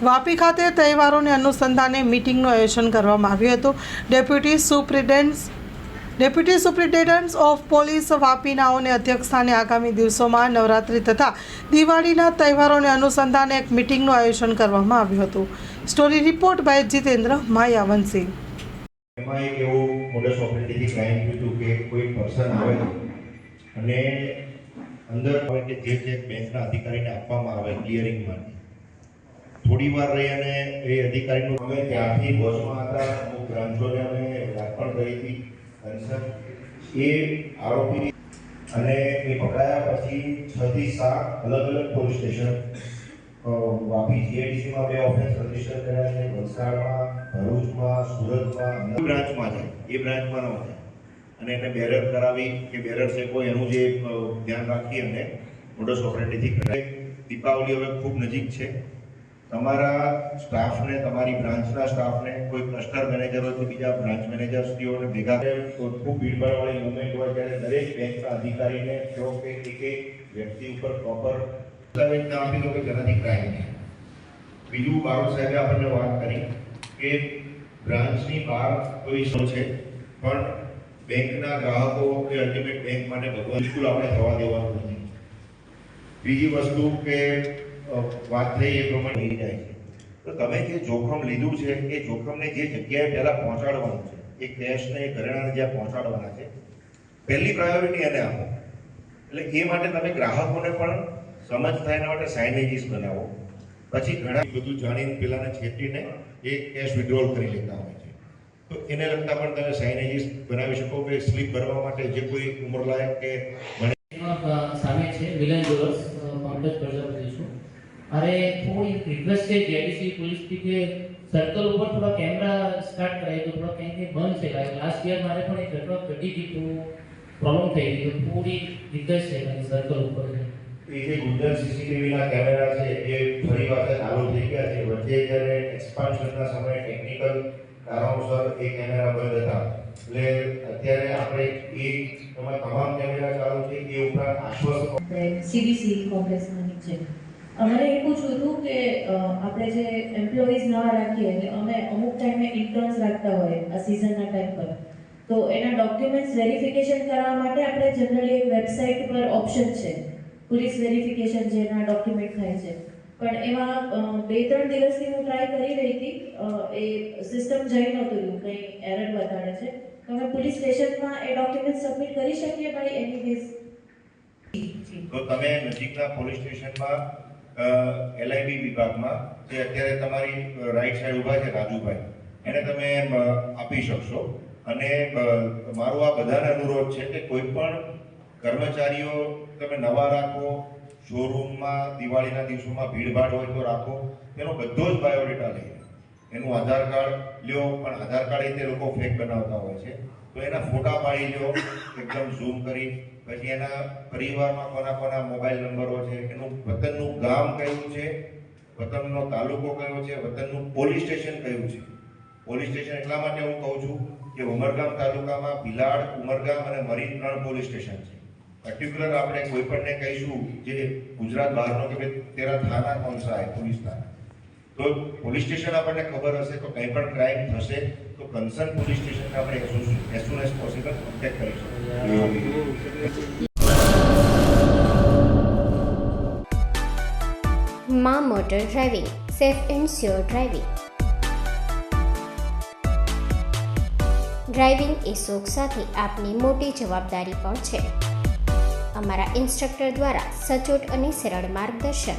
વાપી ખાતે તહેવારોને અનુસંધાને મિટિંગનું આયોજન કરવામાં આવ્યું હતું. Deputy superintendent deputy superintendent of police વાપીનાઓને અધ્યક્ષસ્થાને આગામી દિવસોમાં નવરાત્રિ તથા દિવાળીના તહેવારોને અનુસંધાને એક મિટિંગનું આયોજન કરવામાં આવ્યું હતું. Story report by Jitendra Mayavanshi એમાં એક એવો મોડસ ઓપરેટીથી ક્લાયન્ટ હતું કે કોઈ પર્સન આવે અને અંદર હોય કે જે જે બેંકના અધિકારીને આપવામાં આવે ક્લિયરિંગ માટે. થોડી વાર રહી અને એ અધિકારીનું અમે ત્યાંથી બસમાં હતા, અમુક બ્રાન્ચોને અમે પણ કરી હતી. કન્સર્ન એ આરોપી અને એ પકડાયા પછી છ થી સાત અલગ અલગ પોલીસ સ્ટેશન વાપી જીઆઈડીસીમાં બે ઓફિસ રજિસ્ટર કર્યા છે. વલસાડમાં, ભરૂચમાં, સુરતમાં બ્રાન્ચમાં છે. એ બ્રાન્ચમાં ન છે. અને એને બેરર કરાવી કે બેરર છે કોઈ એનું જે ધ્યાન રાખી અને મોટો સોફરેટીથી કરે દીપાવલી હવે ખૂબ નજીક છે. તમારા સ્ટાફને તમારી બ્રાન્ચના સ્ટાફને કોઈ ક્લસ્ટર મેનેજર હોય બીજા બ્રાન્ચ મેનેજર્સને ભેગા ખૂબ ભીડભાડવાળી મુવમેન્ટ હોય ત્યારે દરેક બેંકના અધિકારીને જો કે એક એક વ્યક્તિ ઉપર પ્રોપર દસ્તાવેજ ના આપી દો કે જેનાથી ક્રાઇમ છે બીજું બારોટ સાહેબે આપણને વાત કરી કે બ્રાન્ચની બહાર કોઈ શું છે, પણ બેંકના ગ્રાહકો કે અલ્ટિમેટ બેંક માટે ભગવાન. બિલકુલ આપણે થવા દેવાનું નથી બીજી વસ્તુ કે વાત થઈ એ પ્રમાણે થઈ જાય છે. તો તમે જે જોખમ લીધું છે, એ જોખમને જે જગ્યાએ પહેલાં પહોંચાડવાનું છે, એ કેશને એ ઘરેણાને જ્યાં પહોંચાડવાના છે, પહેલી પ્રાયોરિટી એને આપો. એટલે એ માટે તમે ગ્રાહકોને પણ સમજ થાય એના માટે સાઇનેજીસ બનાવો. પછી ઘણા બધું જાણીને પેલાને છેટીને એ કેશ વિડ્રોલ કરી લેતા હોય છે. તો એને લગતા પણ તમે સાઇનેજીસ બનાવી શકો કે સ્લીપ ભરવા માટે જે કોઈ ઉંમરલાયક કે સામે છે વિલન જોર્સ છું અરે થોડી રિક્વેસ્ટ છે જેડીસી પોલીસથી કે સર્કલ ઉપર થોડા કેમેરા સ્ટાર્ટ કરાય તો થોડા કંઈ કંઈ બંધ છે. લાસ્ટ યર મારે પણ એક ઘટના ઘટી હતી તો પ્રોબ્લેમ થઈ ગયો થોડી રિક્વેસ્ટ છે કે સર્કલ ઉપર એ જે ગુંજન સીસીટીવીના કેમેરા છે એ ફરી વખત ચાલુ થઈ ગયા છે. વચ્ચે જ્યારે એક્સપાન્શનના સમયે ટેકનિકલ કારણોસર એ કેમેરા બંધ હતા. એટલે અત્યારે આપણે એ તમામ કેમેરા ચાલુ છે એ ઉપરાંત આશ્વાસન સીબીસી કોમ્પ્લેક્સમાં નીચે. અમારે એ પૂછવું હતું કે આપણે જે એમ્પ્લોઈઝ નવા રાખીએ એટલે અમે અમુક ટાઈમે ઇન્ટર્ન્સ રાખતા હોય આ સિઝનના ટાઈમ પર. તો એના ડોક્યુમેન્ટ્સ વેરિફિકેશન કરવા માટે આપણે જનરલી એક વેબસાઇટ પર ઓપ્શન છે. પોલીસ વેરિફિકેશન જેના ડોક્યુમેન્ટ થાય છે. પણ એમાં બે ત્રણ દિવસથી હું ટ્રાય કરી રહી હતી. એ સિસ્ટમ જઈ નહોતું રહ્યું, કંઈ એરર બતાડે છે. તો અમે પોલીસ સ્ટેશનમાં એ ડોક્યુમેન્ટ સબમિટ કરી શકીએ બાય એની બેઝ તો તમે નજીકના પોલીસ સ્ટેશનમાં એલઆઈબી વિભાગમાં જે અત્યારે તમારી રાઈટ સાઈડ ઊભા છે, રાજુભાઈ, એને તમે આપી શકશો. અને મારો આ બધાને અનુરોધ છે કે કોઈ પણ કર્મચારીઓ તમે નવા રાખો શોરૂમમાં દિવાળીના દિવસોમાં ભીડભાડ હોય તો રાખો. તેનો બધો જ બાયોડેટા લઈ એનું આધાર કાર્ડ લ્યો, પણ આધાર કાર્ડ એ લોકો ફેક બનાવતા હોય છે. તો એના ફોટા પાડી લ્યો, એકદમ ઝૂમ કરી પછી એના પરિવારમાં કોના કોના મોબાઈલ નંબરો છે, એનું વતનનું ગામ કયું છે, વતનનો તાલુકો કયો છે, વતનનું પોલીસ સ્ટેશન કયું છે? પોલીસ સ્ટેશન એટલા માટે હું કહું છું કે ઉમરગામ તાલુકામાં ભિલાડ, ઉમરગામ અને મરીન ત્રણ પોલીસ સ્ટેશન છે. પર્ટિક્યુલર આપણે કોઈ પણને કહીશું જે ગુજરાત બહારનો કે ભાઈ તેરા થાના કોણ સા પોલીસ થાના. તો પોલીસ સ્ટેશન આપણને ખબર હશે તો કંઈ પણ ક્રાઇમ થશે તો કન્સર્ન પોલીસ સ્ટેશન આપણે as soon as possible contact કરીશું મા motor driving, safe and sure driving. Driving એ શોખ સાથે આપની મોટી જવાબદારી પણ છે. અમારા ઇન્સ્ટ્રક્ટર દ્વારા સચોટ અને સરળ માર્ગદર્શન.